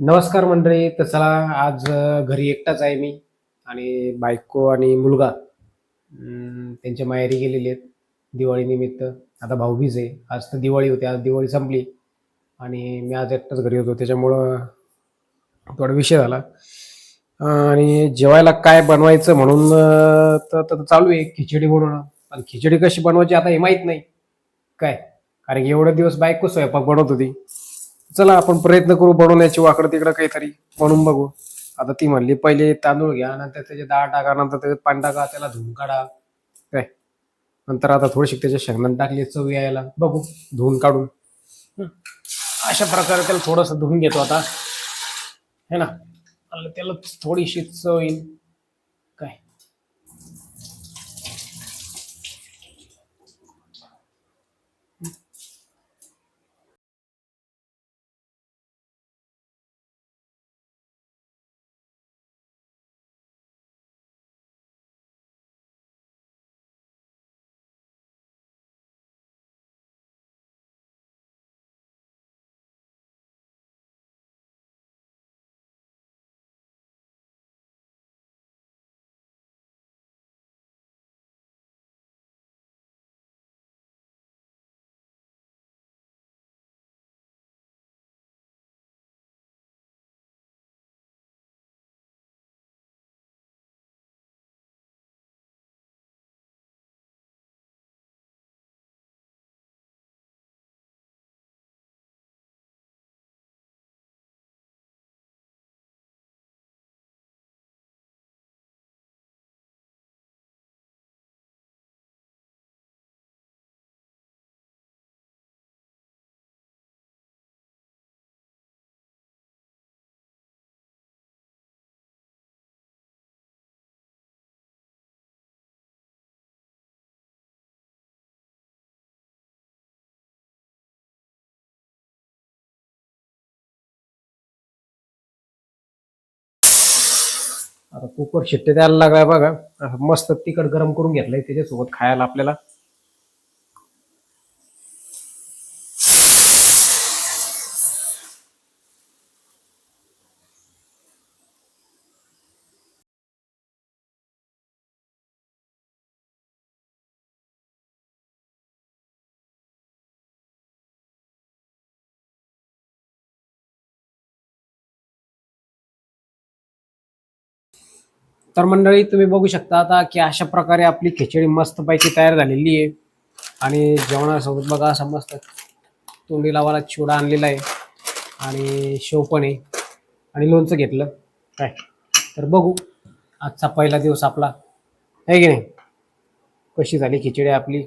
नमस्कार मंडळी तर चला आज घरी एकटाच आहे मी आणि बायको आणि मुलगा. त्यांच्या माहेरी गेलेले आहेत दिवाळीनिमित्त आता भाऊबीज आहे. आज तर दिवाळी होती आज दिवाळी संपली आणि मी आज एकटाच घरी होतो. त्याच्यामुळं थोडा विषय झाला. आणि जेवायला काय बनवायचं म्हणून तर तर चालू आहे खिचडी बनवणं. पण खिचडी कशी बनवायची आता हे माहीत नाही. काय? कारण की एवढे दिवस बायको स्वयंपाक बनवत होती. चला आपण प्रयत्न करू बनवण्याची वाकडं तिकडं काहीतरी. बनवून बघू. आता ती म्हणली पहिले तांदूळ घ्या नंतर त्याचे डाळ टाका नंतर त्याच्यात पाणी टाका त्याला धुवून काढा. काय? नंतर आता थोडीशी त्याच्या शेंगदाणे टाकली चव यायला. बघू धुवून काढून. अशा प्रकारे त्याला थोडंसं धुवून घेतो आता. है ना? त्याला थोडीशी चव येईल. आता कुकर शिट्टे द्यायला लागलाय बघा. आता मस्त तिखट गरम करून घेतलंय त्याच्यासोबत खायला आपल्याला. तर मंडळी तुम्ही बघू शकता आता की अशा प्रकारे आपली खिचडी मस्तपैकी तयार झालेली आहे. आणि जेवणासोबत बघा असा मस्त तोंडी लावायला चिवडा आणलेला आहे. आणि शेव पण आहे. आणि लोणचं घेतलं. काय? तर बघू. आजचा पहिला दिवस आपला. आहे की नाही? कशी झाली खिचडी आपली?